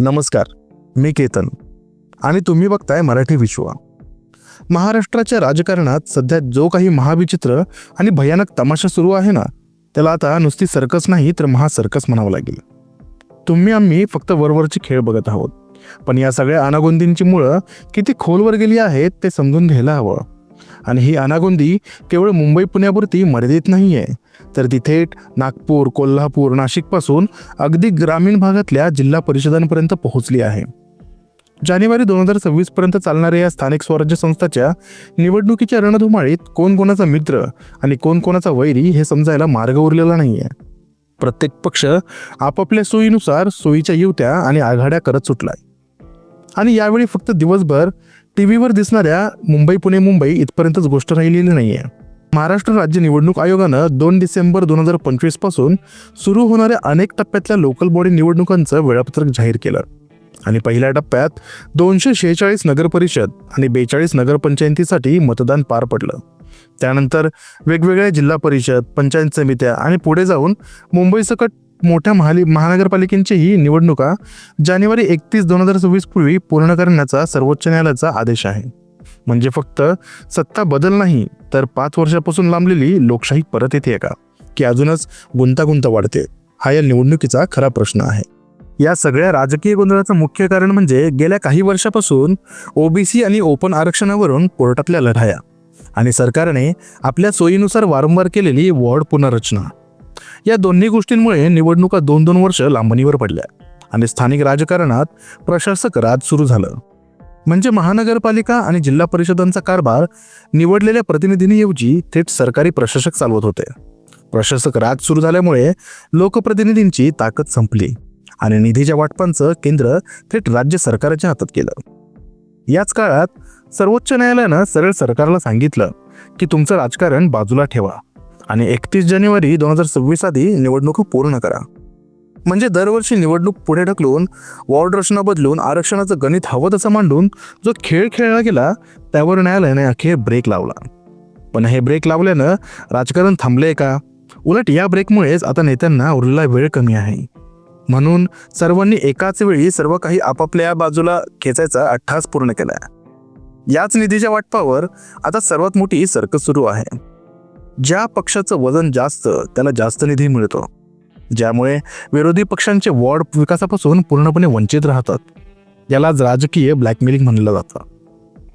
नमस्कार मी केतन. आणि तुम्ही बघताय मराठी विश्व. महाराष्ट्राच्या राजकारणात सध्या जो काही महाविचित्र आणि भयानक तमाशा सुरू आहे ना त्याला आता नुसती सर्कस नाही तर महासर्कस म्हणावं लागेल. तुम्ही आम्ही फक्त वरवरचे खेळ बघत आहोत. पण या सगळ्या अनागोंदींची मुळं किती खोलवर गेली आहेत ते समजून घ्यायला हवं. आणि ही अनागोंदी केवळ मुंबई पुण्यापुरती मर्यादित नाही आहे तर ती थेट नागपूर कोल्हापूर नाशिकपासून अगदी ग्रामीण भागातल्या जिल्हा परिषदांपर्यंत पोहोचली आहे. जानेवारी दोन हजार सव्वीसपर्यंत चालणाऱ्या या स्थानिक स्वराज्य संस्थाच्या निवडणुकीच्या रणधुमाळीत कोण कोणाचा मित्र आणि कोण कोणाचा वैरी हे समजायला मार्ग उरलेला नाही आहे प्रत्येक पक्ष आपापल्या सोयीनुसार सोयीच्या युवत्या आणि आघाड्या करत सुटलाय. आणि यावेळी फक्त दिवसभर टी व्हीवर दिसणाऱ्या मुंबई पुणे मुंबई इथपर्यंतच गोष्ट राहिलेली नाहीये. महाराष्ट्र राज्य निवडणूक आयोगानं दोन डिसेंबर दोन हजार पंचवीसपासून सुरू होणाऱ्या अनेक टप्प्यातल्या लोकल बॉडी निवडणुकांचं वेळापत्रक जाहीर केलं. आणि पहिल्या टप्प्यात दोनशे शेहेचाळीस नगरपरिषद आणि बेचाळीस नगरपंचायतीसाठी मतदान पार पडलं. त्यानंतर वेगवेगळ्या जिल्हा परिषद पंचायत समित्या आणि पुढे जाऊन मुंबईसकट मोठ्या महाली महानगरपालिकेंचीही निवडणुका जानेवारी एकतीस दोन हजार सव्वीस पूर्वी पूर्ण करण्याचा सर्वोच्च न्यायालयाचा आदेश आहे. म्हणजे फक्त सत्ता बदल नाही तर पाच वर्षापासून लांबलेली लोकशाही परत येते का? की अजूनच गुंतागुंत वाढते? हा या निवडणुकीचा खरा प्रश्न आहे. या सगळ्या राजकीय गोंधळाचं मुख्य कारण म्हणजे गेल्या काही वर्षापासून ओबीसी आणि ओपन आरक्षणावरून कोर्टातल्या लढाया. आणि सरकारने आपल्या सोयीनुसार वारंवार केलेली वॉर्ड पुनर्रचना. या दोन्ही गोष्टींमुळे निवडणुका दोन दोन वर्ष लांबणीवर पडल्या आणि स्थानिक राजकारणात प्रशासक राज सुरू झालं. म्हणजे महानगरपालिका आणि जिल्हा परिषदांचा कारभार निवडलेल्या प्रतिनिधींऐवजी थेट सरकारी प्रशासक चालवत होते. प्रशासक राज सुरू झाल्यामुळे लोकप्रतिनिधींची ताकद संपली आणि निधीच्या वाटपांचं केंद्र थेट राज्य सरकारच्या हातात केलं. याच काळात सर्वोच्च न्यायालयानं सरळ सरकारला सांगितलं की तुमचं राजकारण बाजूला ठेवा. आणि एकतीस जानेवारी दोन हजार सव्वीस आधी निवडणूक पूर्ण करा. म्हणजे दरवर्षी निवडणूक पुढे ढकलून वॉर्ड रचना बदलून आरक्षणाचं गणित हवं तसं मांडून जो खेळ खेळला गेला त्यावर न्यायालयाने अखेर ब्रेक लावला. पण हे ब्रेक लावल्यानं राजकारण थांबले का? उलट या ब्रेकमुळेच आता नेत्यांना उरलेला वेळ कमी आहे. म्हणून सर्वांनी एकाच वेळी सर्व काही आपापल्या बाजूला खेचायचा अठ्ठास पूर्ण केला याच निधीच्या वाटपावर आता सर्वात मोठी सर्कस सुरू आहे. ज्या पक्षाचं वजन जास्त त्याला जास्त निधी मिळतो. ज्यामुळे विरोधी पक्षांचे वॉर्ड विकासापासून पूर्णपणे वंचित राहतात. यालाच राजकीय ब्लॅकमेलिंग म्हणलं जातं.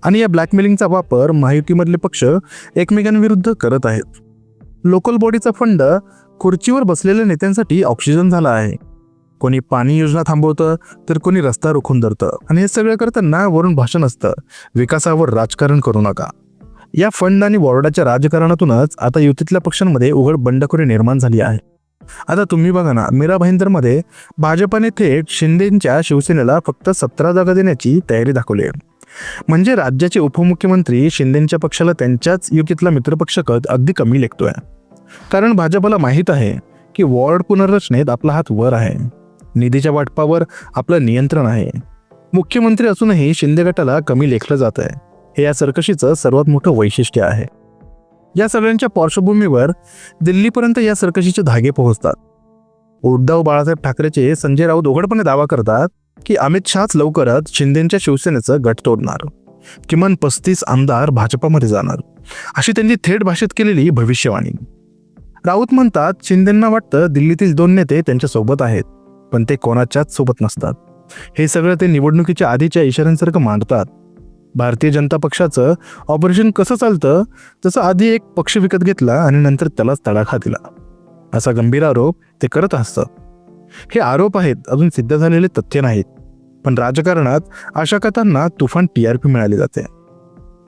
आणि या ब्लॅकमेलिंगचा वापर महायुतीमधले पक्ष एकमेकांविरुद्ध करत आहेत. लोकल बॉडीचा फंड खुर्चीवर बसलेल्या नेत्यांसाठी ऑक्सिजन झाला आहे. कोणी पाणी योजना थांबवतं तर कोणी रस्ता रोखून धरतं. आणि हे सगळं करताना वरून भाषण असतं. विकासावर राजकारण करू नका. या फंड आणि वॉर्डाच्या राजकारणातूनच आता युतीतल्या पक्षांमध्ये उघड बंडखोरी निर्माण झाली आहे. आता तुम्ही बघा ना मीरा भाईंदरमध्ये भाजपाने थेट शिंदेच्या शिवसेनेला फक्त सतरा जागा देण्याची तयारी दाखवली आहे. म्हणजे राज्याचे उपमुख्यमंत्री शिंदेच्या पक्षाला त्यांच्याच युतीतला मित्रपक्ष कद अगदी कमी लेखतोय. कारण भाजपला माहीत आहे की वॉर्ड पुनर्रचनेत आपला हात वर आहे. निधीच्या वाटपावर आपलं नियंत्रण आहे. मुख्यमंत्री असूनही शिंदे गटाला कमी लेखलं जात आहे हे या सरकशीचं सर्वात मोठं वैशिष्ट्य आहे. या सगळ्यांच्या पार्श्वभूमीवर दिल्लीपर्यंत या सरकशीचे धागे पोहोचतात. उद्धव बाळासाहेब ठाकरेचे संजय राऊत उघडपणे दावा करतात की अमित शहाच लवकरच शिंदेच्या शिवसेनेचं गट तोडणार. किमान पस्तीस आमदार भाजपामध्ये जाणार. अशी त्यांनी थेट भाषेत केलेली भविष्यवाणी. राऊत म्हणतात शिंदेंना वाटतं दिल्लीतील दोन नेते त्यांच्यासोबत आहेत पण ते कोणाच्याच सोबत नसतात. हे सगळं ते निवडणुकीच्या आधीच्या इशाऱ्यांसारखं मांडतात. भारतीय जनता पक्षाचं ऑपरेशन कसं चालतं तसं आधी एक पक्ष विकत घेतला आणि नंतर त्यालाच तडाखा दिला. असा गंभीर आरोप ते करत असतं हे आरोप आहेत अजून सिद्ध झालेले तथ्य नाहीत. पण राजकारणात अशा कथांना तुफान टी आर पी मिळाली जाते.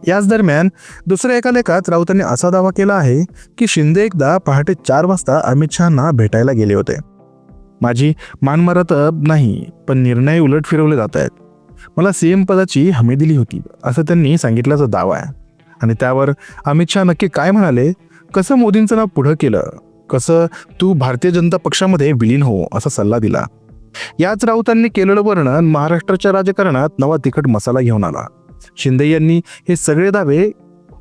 याच दरम्यान दुसऱ्या एका लेखात राऊतांनी असा दावा केला आहे की शिंदे एकदा पहाटे चार वाजता अमित शहाना भेटायला गेले होते. माझी मानमरत नाही पण निर्णय उलट फिरवले जात आहेत. मला सीएम पदाची हमी दिली होती असं त्यांनी सांगितल्याचा दावा आहे. आणि त्यावर अमित शहा नक्की काय म्हणाले? कसं मोदींचं नाव पुढं केलं? कसं तू भारतीय जनता पक्षामध्ये विलीन हो असा सल्ला दिला? याच राऊतांनी केलेलं वर्णन महाराष्ट्राच्या राजकारणात नवा तिखट मसाला घेऊन आला. शिंदे यांनी हे सगळे दावे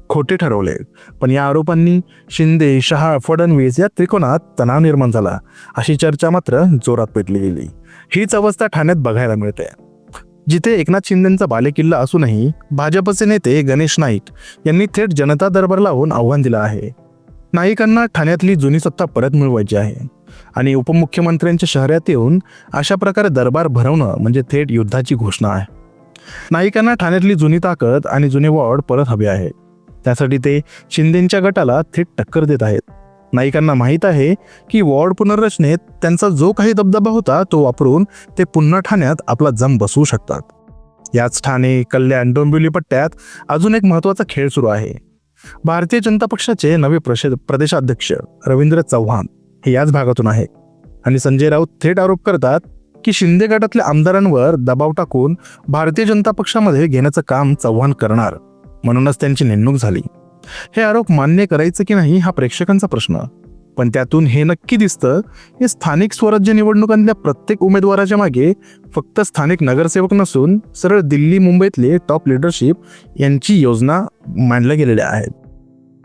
खोटे ठरवले पण या आरोपांनी शिंदे शहा फडणवीस या त्रिकोणात तणाव निर्माण झाला अशी चर्चा मात्र जोरात पेटली गेली. हीच अवस्था ठाण्यात बघायला मिळते. जिथे एकनाथ शिंदेचा बालेकिल्ला असूनही भाजपचे नेते गणेश नाईक यांनी थेट जनता दरबार लावून आव्हान दिलं आहे. नाईकांना ठाण्यातली जुनी सत्ता परत मिळवायची आहे आणि उपमुख्यमंत्र्यांच्या शहरात येऊन अशा प्रकारे दरबार भरवणं म्हणजे थेट युद्धाची घोषणा आहे. नाईकांना ठाण्यातली जुनी ताकद आणि जुने वॉर्ड परत हवे आहे. त्यासाठी ते शिंदेच्या गटाला थेट टक्कर देत आहेत. नाईकांना माहीत आहे की वॉर्ड पुनर्रचनेत त्यांचा जो काही दबदबा होता तो वापरून ते पुन्हा ठाण्यात आपला जम बसवू शकतात. याच ठाणे कल्याण डोंबिवली पट्ट्यात अजून एक महत्त्वाचा खेळ सुरू आहे. भारतीय जनता पक्षाचे नवे प्रशे प्रदेशाध्यक्ष रवींद्र चव्हाण हे याच भागातून आहे आणि संजय राऊत थेट आरोप करतात की शिंदे गटातल्या आमदारांवर दबाव टाकून भारतीय जनता पक्षामध्ये घेण्याचं काम चव्हाण करणार म्हणूनच त्यांची नेमणूक झाली. हे आरोप मान्य करायचं की नाही हा प्रेक्षकांचा प्रश्न. पण त्यातून हे नक्की दिसतं की स्थानिक स्वराज्य निवडणुकांतल्या प्रत्येक उमेदवाराच्या मागे फक्त स्थानिक नगरसेवक नसून सरळ दिल्ली मुंबईतले टॉप लिडरशिप यांची योजना मांडल्या गेलेल्या आहेत.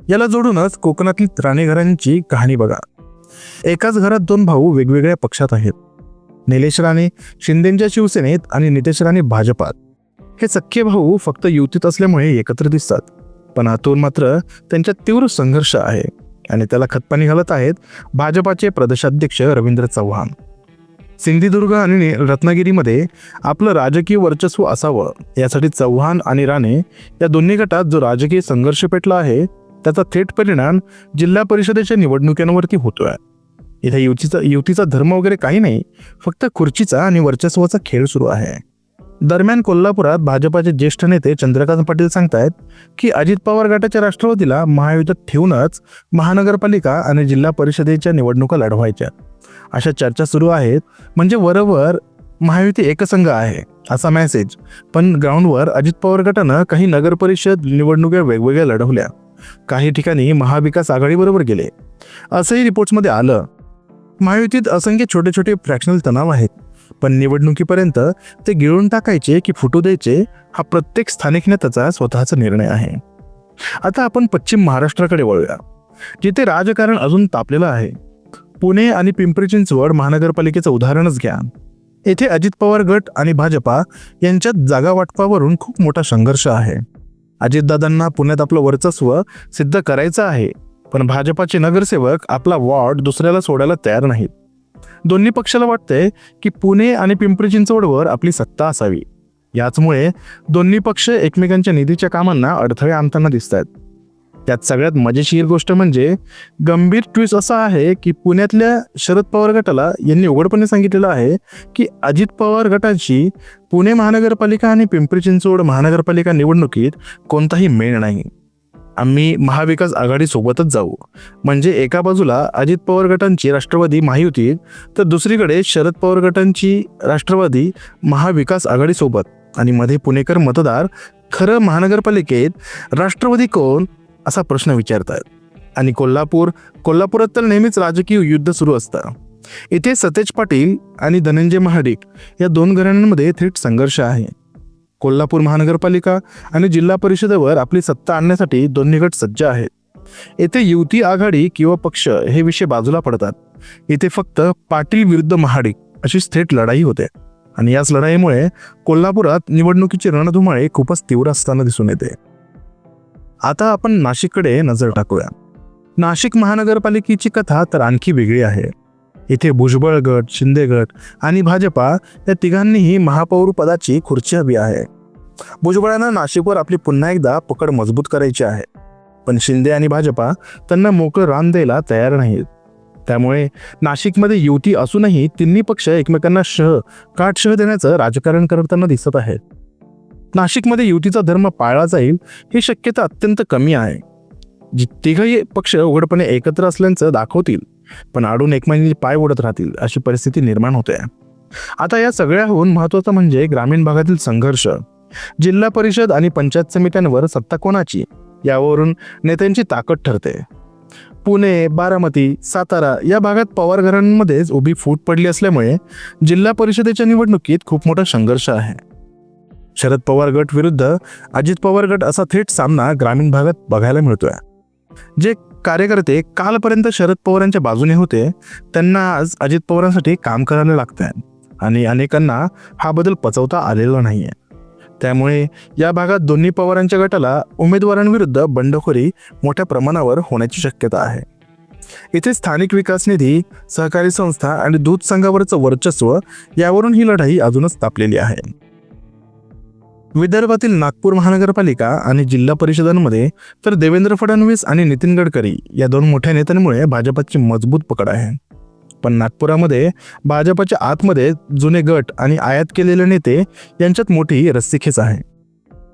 याला जोडूनच कोकणातील राणेघरांची कहाणी बघा. एकाच घरात दोन भाऊ वेगवेगळ्या पक्षात आहेत. निलेश राणे शिंदेच्या शिवसेनेत आणि नितेश राणे भाजपात. हे सख्खे भाऊ फक्त युतीत असल्यामुळे एकत्र दिसतात. पण आतून मात्र त्यांच्यात तीव्र संघर्ष आहे आणि त्याला खतपाणी घालत आहेत भाजपाचे प्रदेशाध्यक्ष रवींद्र चव्हाण. सिंधुदुर्ग आणि नि- रत्नागिरीमध्ये आपलं राजकीय वर्चस्व असावं यासाठी चव्हाण आणि राणे या दोन्ही गटात जो राजकीय संघर्ष पेटला आहे त्याचा थेट परिणाम जिल्हा परिषदेच्या निवडणुकांवरती होतोय. इथे युतीचा युतीचा धर्म वगैरे काही नाही फक्त खुर्चीचा आणि वर्चस्वाचा खेळ सुरू आहे. दरम्यान कोल्हापुरात भाजपाचे ज्येष्ठ नेते चंद्रकांत पाटील सांगतायत की अजित पवार गटाच्या राष्ट्रवादीला महायुतीत ठेवूनच महानगरपालिका आणि जिल्हा परिषदेच्या निवडणुका लढवायच्या. अशा चर्चा सुरू आहेत म्हणजे वरवर महायुती एकसंघ आहे असा मेसेज पण ग्राउंडवर अजित पवार गटानं काही नगरपरिषद निवडणुका वेगवेगळ्या लढवल्या. काही ठिकाणी महाविकास आघाडीबरोबर गेले. असंही रिपोर्ट्समध्ये आलं. महायुतीत असंख्य छोटे छोटे फ्रॅक्शनल तणाव आहेत. पण निवडणुकीपर्यंत ते गिळून टाकायचे की फुटू द्यायचे हा प्रत्येक स्थानिक नेत्याचा स्वतःचा निर्णय आहे. आता आपण पश्चिम महाराष्ट्राकडे वळूया. जिथे राजकारण अजून तापलेलं आहे. पुणे आणि पिंपरी चिंचवड महानगरपालिकेचं उदाहरणच घ्या. येथे अजित पवार गट आणि भाजपा यांच्यात जागा वाटपावरून खूप मोठा संघर्ष आहे. अजितदादांना पुण्यात आपलं वर्चस्व सिद्ध करायचं आहे पण भाजपाचे नगरसेवक आपला वॉर्ड दुसऱ्याला सोडायला तयार नाहीत. दोन्ही पक्षाला वाटतंय की पुणे आणि पिंपरी चिंचवडवर आपली सत्ता असावी. याचमुळे दोन्ही पक्ष एकमेकांच्या निधीच्या कामांना अडथळे आणताना दिसत आहेत त्यात सगळ्यात मजेशीर गोष्ट म्हणजे गंभीर ट्विस्ट असा आहे की पुण्यातल्या शरद पवार गटाला यांनी उघडपणे सांगितलेलं आहे की अजित पवार गटांशी पुणे महानगरपालिका आणि पिंपरी चिंचवड महानगरपालिका निवडणुकीत कोणताही मेळ नाही. आम्ही महाविकास आघाडीसोबतच जाऊ. म्हणजे एका बाजूला अजित पवार गटांची राष्ट्रवादी महायुती तर दुसरीकडे शरद पवार गटांची राष्ट्रवादी महाविकास आघाडीसोबत आणि मध्ये पुणेकर मतदार खरं महानगरपालिकेत राष्ट्रवादी कोण? असा प्रश्न विचारतात. आणि कोल्हापूर कोल्हापुरात तर नेहमीच राजकीय युद्ध सुरू असतं. इथे सतेज पाटील आणि धनंजय महाडिक या दोन घराण्यांमध्ये थेट संघर्ष आहे. कोल्हापूर महानगरपालिका आणि जिल्हा परिषदेवर आपली सत्ता आणण्यासाठी दोन्ही गट सज्ज आहेत. येथे युती आघाडी किंवा पक्ष हे विषय बाजूला पडतात. इथे फक्त पाटील विरुद्ध महाडिक अशी थेट लढाई होते. आणि याच लढाईमुळे कोल्हापुरात निवडणुकीची रणधुमाळी खूपच तीव्र असताना दिसून येते. आता आपण नाशिककडे नजर टाकूया. नाशिक महानगरपालिकेची कथा तर आणखी वेगळी आहे. इथे भुजबळ गट शिंदे गट आणि भाजपा या तिघांनीही महापौर पदाची खुर्ची हवी आहे. भुजबळांना नाशिकवर आपली पुन्हा एकदा पकड मजबूत करायची आहे. पण शिंदे आणि भाजपा त्यांना मोकळं रान द्यायला तयार नाहीत. त्यामुळे नाशिकमध्ये युती असूनही तिन्ही पक्ष एकमेकांना शह काट शह देण्याचं राजकारण करताना दिसत आहेत. नाशिकमध्ये युतीचा धर्म पाळला जाईल ही शक्यता अत्यंत कमी आहे. जी तिघही पक्ष उघडपणे एकत्र असल्याचं दाखवतील. पण आडून महिने पाय ओढत राहतील अशी परिस्थिती निर्माण होते. आता या सगळ्याहून महत्वाचं म्हणजे ग्रामीण भागातील संघर्ष. जिल्हा परिषद आणि पंचायत समित्यांवर सत्ता कोणाची? यावरून नेत्यांची ताकद ठरते. पुणे बारामती सातारा या भागात पवार घरांमध्येच उभी फूट पडली असल्यामुळे जिल्हा परिषदेच्या निवडणुकीत खूप मोठा संघर्ष आहे. शरद पवार गट विरुद्ध अजित पवार गट असा थेट सामना ग्रामीण भागात बघायला मिळतोय. जे कार्यकर्ते कालपर्यंत शरद पवारांच्या बाजूने होते त्यांना आज अजित पवारांसाठी काम करायला लागत आहे आणि अनेकांना हा बदल पचवता आलेला नाही आहे त्यामुळे या भागात दोन्ही पवारांच्या गटाला उमेदवारांविरुद्ध बंडखोरी मोठ्या प्रमाणावर होण्याची शक्यता आहे. इथे स्थानिक विकास निधी सहकारी संस्था आणि दूध संघावरचं वर्चस्व यावरून ही लढाई अजूनच तापलेली आहे. विदर्भातील नागपूर महानगरपालिका आणि जिल्हा परिषदांमध्ये तर देवेंद्र फडणवीस आणि नितीन गडकरी या दोन मोठ्या नेत्यांमुळे भाजपाची मजबूत पकड आहे. पण नागपुरामध्ये भाजपाच्या आतमध्ये जुने गट आणि आयात केलेले नेते यांच्यात मोठी रस्सीखेच आहे.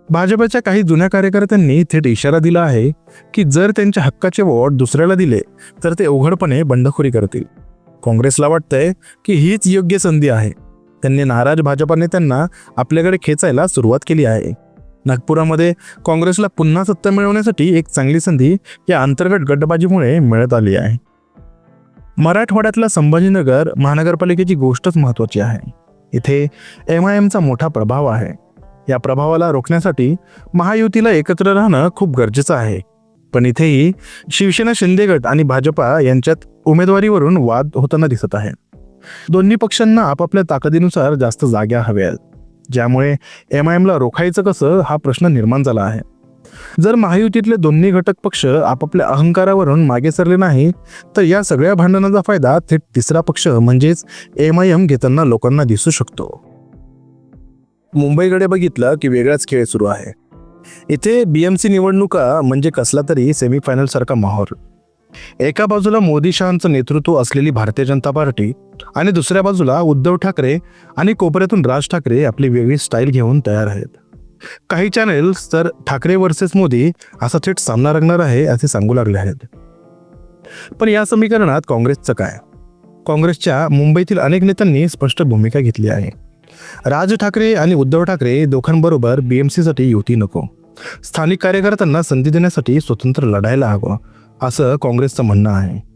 भाजपच्या काही जुन्या कार्यकर्त्यांनी थेट इशारा दिला आहे की जर त्यांच्या हक्काचे वोट दुसऱ्याला दिले तर ते उघडपणे बंडखोरी करतील. काँग्रेसला वाटतंय की हीच योग्य संधी आहे. त्यांनी नाराज भाजपाने त्यांना आपल्याकडे खेचायला सुरुवात केली आहे. नागपुरामध्ये काँग्रेसला पुन्हा सत्ता मिळवण्यासाठी एक चांगली संधी या अंतर्गत गटबाजीमुळे मिळत आली आहे. मराठवाड्यातला संभाजीनगर महानगरपालिकेची गोष्टच महत्त्वाची आहे. इथे एम आय एमचा मोठा प्रभाव आहे. या प्रभावाला रोखण्यासाठी महायुतीला एकत्र राहणं खूप गरजेचं आहे. पण इथेही शिवसेना शिंदे गट आणि भाजपा यांच्यात उमेदवारीवरून वाद होताना दिसत आहे दोन्ही पक्षांना आपापल्या ताकदीनुसार जास्त जाग्या हव्या आहेत. ज्यामुळे एम आय एमला रोखायचं कसं हा प्रश्न निर्माण झाला आहे. जर महायुतीतले दोन्ही घटक पक्ष आपापल्या अहंकारावरून मागे सरले नाही तर या सगळ्या भांडणाचा फायदा थेट तिसरा पक्ष म्हणजेच एम आय एम घेताना लोकांना दिसू शकतो. मुंबईकडे बघितलं की वेगळाच खेळ सुरू आहे. इथे बीएमसी निवडणुका म्हणजे कसला तरी सेमीफायनल सारखा माहोल. एका बाजूला मोदी शहांचं नेतृत्व असलेली भारतीय जनता पार्टी आणि दुसऱ्या बाजूला उद्धव ठाकरे आणि कोपऱ्यातून राज ठाकरे आपली वेगळी स्टाईल घेऊन तयार आहेत. काही चॅनेल्स तर ठाकरे वर्सेस मोदी असा थेट सामना रंगणार आहे असे सांगू लागले आहेत. पण या समीकरणात काँग्रेसचं काय? काँग्रेसच्या मुंबईतील अनेक नेत्यांनी स्पष्ट भूमिका घेतली आहे. राज ठाकरे आणि उद्धव ठाकरे दोघांबरोबर बीएमसीसाठी युती नको. स्थानिक कार्यकर्त्यांना संधी देण्यासाठी स्वतंत्र लढायला हवं. असं काँग्रेसचं म्हणणं आहे.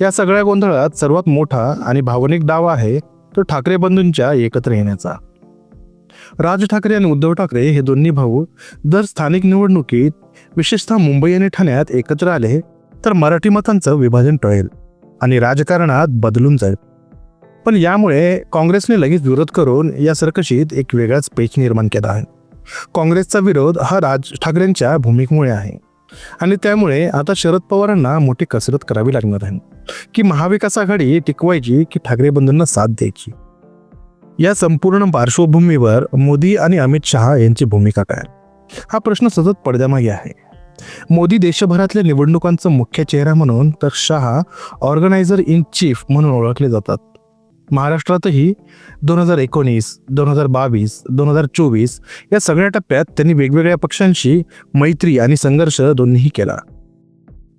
या सगळ्या गोंधळात सर्वात मोठा आणि भावनिक डाव आहे तो ठाकरे बंधूंच्या एकत्र येण्याचा. राज ठाकरे आणि उद्धव ठाकरे हे दोन्ही भाऊ जर स्थानिक निवडणुकीत विशेषतः मुंबई आणि ठाण्यात एकत्र आले तर मराठी मतांचं विभाजन टळेल आणि राजकारणात बदलून जाईल. पण यामुळे काँग्रेसने लगेच विरोध करून या सरकशीत एक वेगळाच पेच निर्माण केला आहे. काँग्रेसचा विरोध हा राज ठाकरेंच्या भूमिकेमुळे आहे. आणि त्यामुळे आता शरद पवारांना मोठी कसरत करावी लागणार आहे. की महाविकास आघाडी टिकवायची की ठाकरे बंधूंना साथ द्यायची. या संपूर्ण पार्श्वभूमीवर मोदी आणि अमित शहा यांची भूमिका काय? हा प्रश्न सतत पडद्यामागे आहे. मोदी देशभरातल्या निवडणुकांचा मुख्य चेहरा म्हणून तर शहा ऑर्गनायझर इन चीफ म्हणून ओळखले जातात. महाराष्ट्रातही दोन हजार एकोणीस दोन हजार बावीस दोन हजार चोवीस या सगळ्या टप्प्यात त्यांनी वेगवेगळ्या पक्षांशी मैत्री आणि संघर्ष दोन्हीही केला.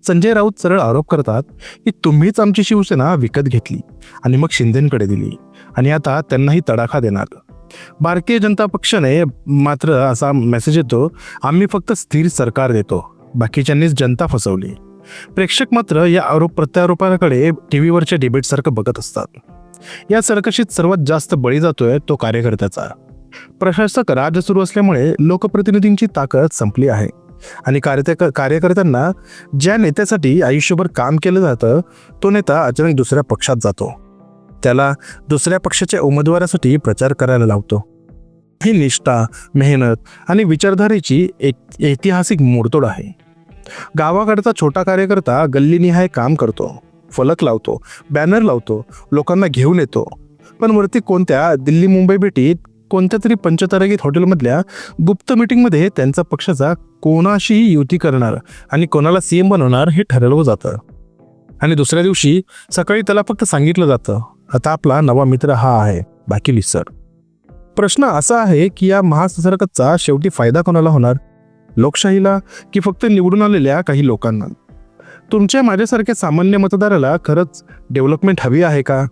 संजय राऊत सरळ आरोप करतात की तुम्हीच आमची शिवसेना विकत घेतली आणि मग शिंदेकडे दिली आणि आता त्यांनाही तडाखा देणार. भारतीय जनता पक्षाने मात्र असा मेसेज येतो आम्ही फक्त स्थिर सरकार देतो बाकीच्यांनीच जनता फसवली. प्रेक्षक मात्र या आरोप प्रत्यारोपाकडे टी व्हीवरच्या डिबेटसारखं बघत असतात. या सरकशीत सर्वात जास्त बळी जातोय तो कार्यकर्त्याचा. प्रशासक राज सुरू असल्यामुळे लोकप्रतिनिधींची ताकद संपली आहे. आणि कार्य कार्यकर्त्यांना ज्या नेत्यासाठी आयुष्यभर काम केलं जातं तो नेता अचानक दुसऱ्या पक्षात जातो. त्याला दुसऱ्या पक्षाच्या उमेदवारासाठी प्रचार करायला लावतो. ही निष्ठा मेहनत आणि विचारधारेची एक ऐतिहासिक मोडतोड आहे. गावाकडचा छोटा कार्यकर्ता गल्लीनिहाय काम करतो. फलक लावतो बॅनर लावतो लोकांना घेऊन येतो. पण वरती कोणत्या दिल्ली मुंबई भेटीत कोणत्या तरी पंचतारागीत हॉटेलमधल्या गुप्त मिटिंगमध्ये त्यांचा पक्षाचा कोणाशीही युती करणार आणि कोणाला सीएम बनवणार हे ठरवलं जातं. आणि दुसऱ्या दिवशी सकाळी त्याला फक्त सांगितलं जातं आता आपला नवा मित्र हा आहे बाकी लिसर प्रश्न असा आहे की या महासंसर्गाचा शेवटी फायदा कोणाला होणार? लोकशाहीला की फक्त निवडून आलेल्या काही लोकांना? तुमच्या माझ्यासारख्या सामान्य मतदाराला खरंच डेव्हलपमेंट हवी आहे का?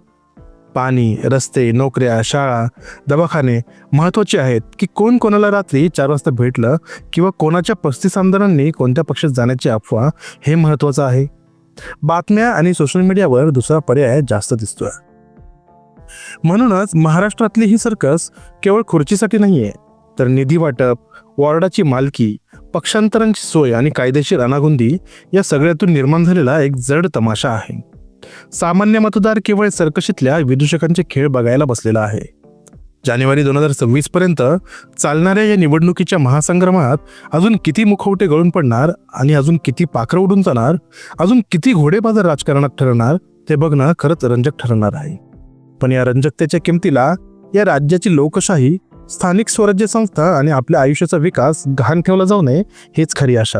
पाणी रस्ते नोकऱ्या शाळा दवाखाने महत्त्वाचे आहेत की कोण कोणाला रात्री चार वाजता भेटलं किंवा कोणाच्या पस्तीस आमदारांनी कोणत्या पक्षात जाण्याची अफवा हे महत्त्वाचं आहे. बातम्या आणि सोशल मीडियावर दुसरा पर्याय जास्त दिसतोय. म्हणूनच महाराष्ट्रातली ही सर्कस केवळ खुर्चीसाठी नाहीये तर निधी वाटप वॉर्डाची मालकी पक्षांतरांची सोय आणि कायदेशीर अनागुंदी या सगळ्यातून निर्माण झालेला एक जड तमाशा आहे. सामान्य मतदार केवळ सर्कशीतल्या विदूषकांचे खेळ बघायला बसलेला आहे. जानेवारी दोन हजार सव्वीस पर्यंत चालणाऱ्या या निवडणुकीच्या महासंग्रामात अजून किती मुखवटे गळून पडणार आणि अजून किती पाखरं उडून जाणार अजून किती घोडेबाजार राजकारणात ठरणार ते बघणं खरंच रंजक ठरणार आहे. पण या रंजकतेच्या किमतीला या राज्याची लोकशाही स्थानिक स्वराज्य संस्था आणि आपल्या आयुष्याचा विकास घाण ठेवला जाऊ नये हेच खरी आशा.